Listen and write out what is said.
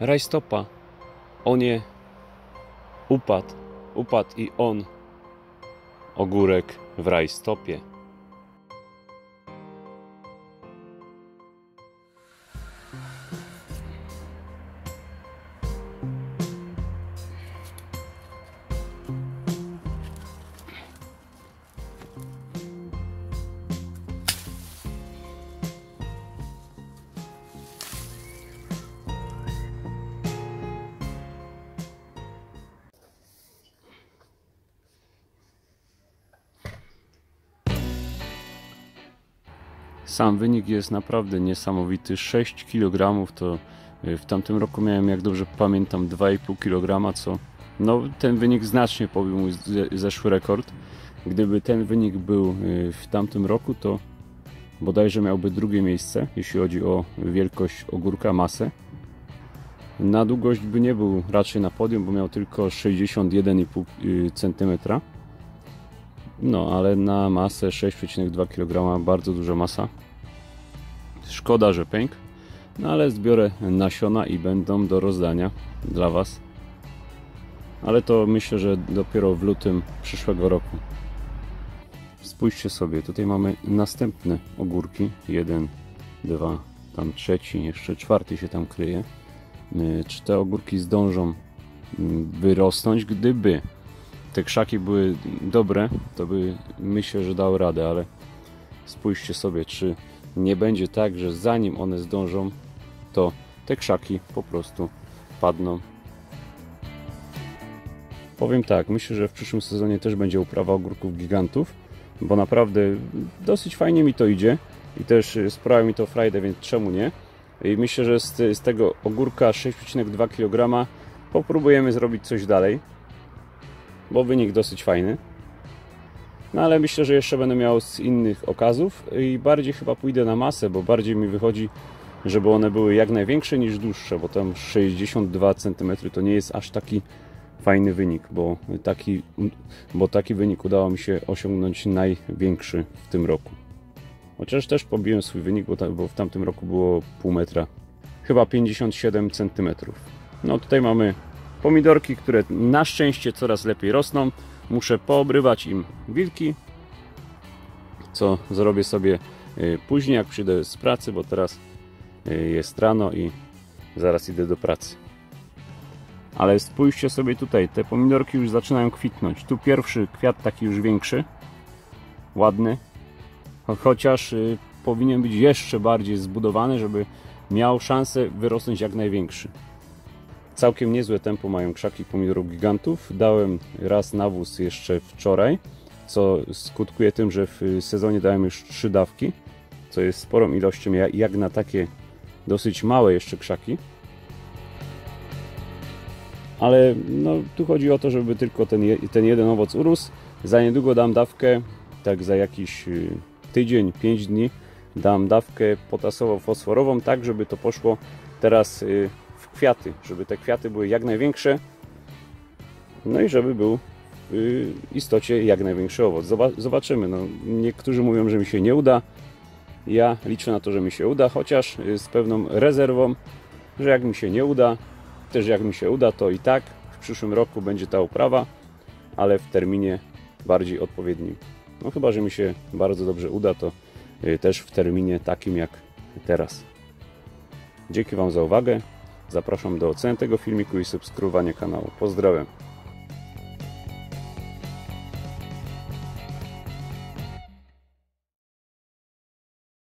rajstopa. O nie, upadł, upadł i on, ogórek w rajstopie. Sam wynik jest naprawdę niesamowity. 6 kg to y, w tamtym roku miałem, jak dobrze pamiętam, 2,5 kg, co no, ten wynik znacznie pobił mój ze- zeszły rekord. Gdyby ten wynik był y, w tamtym roku, to bodajże miałby drugie miejsce, jeśli chodzi o wielkość ogórka, masę. Na długość by nie był raczej na podium, bo miał tylko 61,5 y, cm. No, ale na masę 6,2 kg bardzo duża masa. Szkoda, że pęk. No ale zbiorę nasiona i będą do rozdania dla Was. Ale to myślę, że dopiero w lutym przyszłego roku. Spójrzcie sobie, tutaj mamy następne ogórki. Jeden, dwa, tam trzeci, jeszcze czwarty się tam kryje. Yy, Czy te ogórki zdążą mm, wyrosnąć, gdyby te krzaki były dobre, to by myślę, że dały radę, ale spójrzcie sobie, czy nie będzie tak, że zanim one zdążą, to te krzaki po prostu padną. Powiem tak, myślę, że w przyszłym sezonie też będzie uprawa ogórków gigantów, bo naprawdę dosyć fajnie mi to idzie i też sprawia mi to frajdę, więc czemu nie? I myślę, że z, z tego ogórka 6,2 kg popróbujemy zrobić coś dalej bo wynik dosyć fajny. No ale myślę, że jeszcze będę miał z innych okazów i bardziej chyba pójdę na masę, bo bardziej mi wychodzi, żeby one były jak największe niż dłuższe, bo tam 62 cm to nie jest aż taki fajny wynik, bo taki, bo taki wynik udało mi się osiągnąć największy w tym roku. Chociaż też pobiłem swój wynik, bo, ta, bo w tamtym roku było pół metra, chyba 57 cm. No tutaj mamy pomidorki, które na szczęście coraz lepiej rosną. Muszę poobrywać im wilki, co zrobię sobie y, później, jak przyjdę z pracy, bo teraz y, jest rano i zaraz idę do pracy. Ale spójrzcie sobie tutaj, te pomidorki już zaczynają kwitnąć. Tu pierwszy kwiat taki już większy, ładny, cho- chociaż y, powinien być jeszcze bardziej zbudowany, żeby miał szansę wyrosnąć jak największy. Całkiem niezłe tempo mają krzaki pomidorów gigantów. Dałem raz nawóz jeszcze wczoraj, co skutkuje tym, że w sezonie dałem już trzy dawki, co jest sporą ilością ja- jak na takie dosyć małe jeszcze krzaki. Ale no, tu chodzi o to, żeby tylko ten, ten jeden owoc urósł. Za niedługo dam dawkę, tak za jakiś y, tydzień, 5 dni, dam dawkę potasowo-fosforową, tak żeby to poszło teraz y, kwiaty, żeby te kwiaty były jak największe, no i żeby był w istocie jak największy owoc. Zoba- Zobaczymy. No, niektórzy mówią, że mi się nie uda. Ja liczę na to, że mi się uda, chociaż y, z pewną rezerwą, że jak mi się nie uda, też jak mi się uda, to i tak w przyszłym roku będzie ta uprawa, ale w terminie bardziej odpowiednim. No chyba, że mi się bardzo dobrze uda, to y, też w terminie takim jak teraz. Dzięki Wam za uwagę. Zapraszam do oceny tego filmiku i subskrybowania kanału. Pozdrawiam.